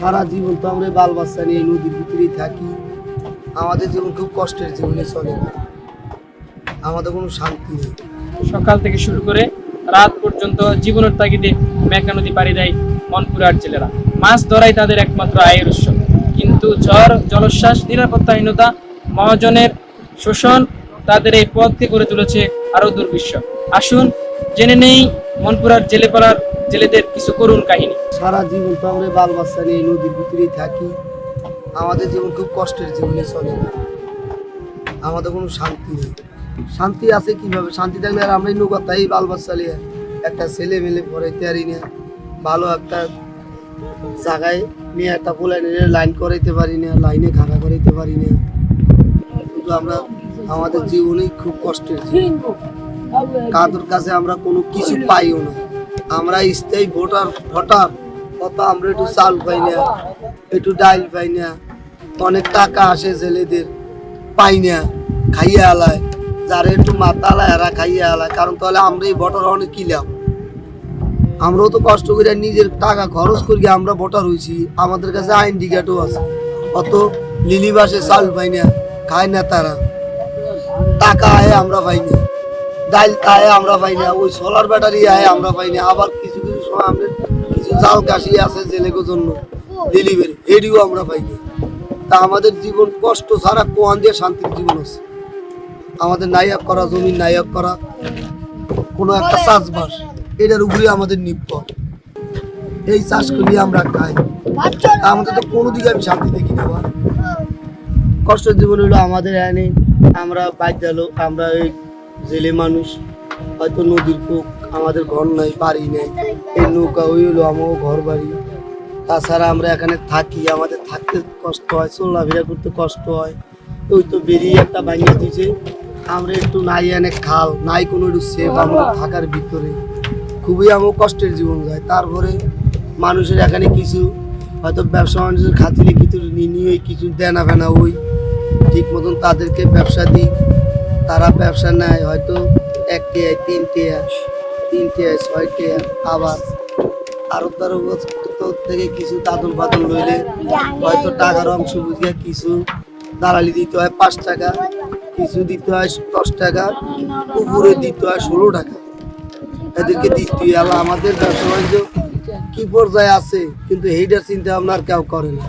সারা জীবন তো আমরা বাল বাচ্চা নিয়ে নদীর ভিতরেই থাকি। আমাদের জীবন খুব কষ্টের জীবনে চলে আমাদের কোনো শান্তি নেই। সকাল থেকে শুরু করে রাত পর্যন্ত জীবনের তাগিদে মেঘনা নদী পাড়ি দেয় মনপুরার জেলেরা। মাছ ধরাই তাদের একমাত্র আয়ের উৎস। কিন্তু ঝড়, জলোচ্ছ্বাস, নিরাপত্তাহীনতা, মহাজনের শোষণ তাদের এই পথকে করে তুলেছে আরও দুর্বিশ্ব আসুন, জেনে নেই মনপুরার জেলেপাড়ার জেলেদের কিছু করুণ কাহিনী। সারা জীবন তো আমরা বাল বাচ্চা নিয়ে নদীর ভিতরেই থাকি। আমাদের জীবন খুব কষ্টের জীবনে চলে না। আমাদের কোনো শান্তি নেই। শান্তি আছে কীভাবে? শান্তি থাকলে আর আমরা নৌকা তাই বাল বাচ্চা নিয়ে একটা ছেলে মেলে পরে তৈরি নিয়ে ভালো একটা জায়গায় নিয়ে একটা পোলাই নিয়ে লাইন করাইতে পারি না, লাইনে খাড়া করাইতে পারি না। কিন্তু আমরা আমাদের জীবনেই খুব কষ্টের কাদের কাছে আমরা কোনো কিছু পাইও না। আমরা স্থায়ী ভোটার ভোটার কত আমরা একটু চাল পাই না, একটু ডাইল পাই না, অনেক টাকা আসে ছেলেদের পাই না, খাইয়ে আলায়, যারা একটু আলায় এরা খাইয়ে আলায়, কারণ তাহলে আমরা এই ভোটার অনেক কিলাম আমরাও তো কষ্ট করে নিজের টাকা খরচ করি আমরা ভোটার হয়েছি, আমাদের কাছে আইন ডিকেটও আছে, অত লিলিবাসে চাল পাই না, খায় না তারা, টাকা আয় আমরা পাই না। ডাইল আয় আমরা পাই না। ওই সোলার ব্যাটারি আয় আমরা পাই না। আবার কিছু কিছু সময় আমাদের কিছু জাল কাশি আছে জেলেগোর জন্য। ডেলিভারি এডিও আমরা পাই না। তা আমাদের জীবন কষ্ট ছাড়া কোয়ান দিয়ে শান্তির জীবন আছে? আমাদের নায়ক করা জমি নায়ক করা কোনো একটা চাষবাস এটার উপরে আমাদের নির্ভর। এই চাষ করি আমরা খাই। আমাদের তো কোনো দিকে আমি শান্তি দেখি না। কষ্টের জীবন হলো আমাদের এনে আমরা বাইর লোক আমরা এই জেলে মানুষ। হয়তো নদীর কুক আমাদের ঘর নাই, বাড়ি নেই। এই নৌকা ওই হলো আমার ঘর বাড়ি তাছাড়া আমরা এখানে থাকি, আমাদের থাকতে কষ্ট হয়, চলাফেরা করতে কষ্ট হয়। ওই তো বেরিয়ে একটা বানিয়ে দিয়েছে। আমরা একটু নাই এনে খাল, নাই কোনো একটু সেফ আমরা থাকার ভিতরে। খুবই আমার কষ্টের জীবন যায়। তারপরে মানুষের এখানে কিছু, হয়তো ব্যবসা বাণিজ্যের খাতিরে কিছু নিয়ে, কিছু দেনা ফেনা ওই, ঠিক মতন তাদেরকে ব্যবসা দিই। তারা ব্যবসা নেয় হয়তো এক টিয়া তিন টিয়া তিন ছয় টিয়া আবার আরও তার থেকে কিছু দাদন বাদন লইলে হয়তো টাকার অংশ বুঝিয়ে কিছু দালালি দিতে হয় পাঁচ টাকা, কিছু দিতে হয় দশ টাকা, উপরে দিতে হয় ষোলো টাকা। এদেরকে দিতে আল্লাহ আমাদের ব্যবসা বাণিজ্য কি পর্যায়ে আছে? কিন্তু এইটার চিন্তা ভাবনা কেউ করে না।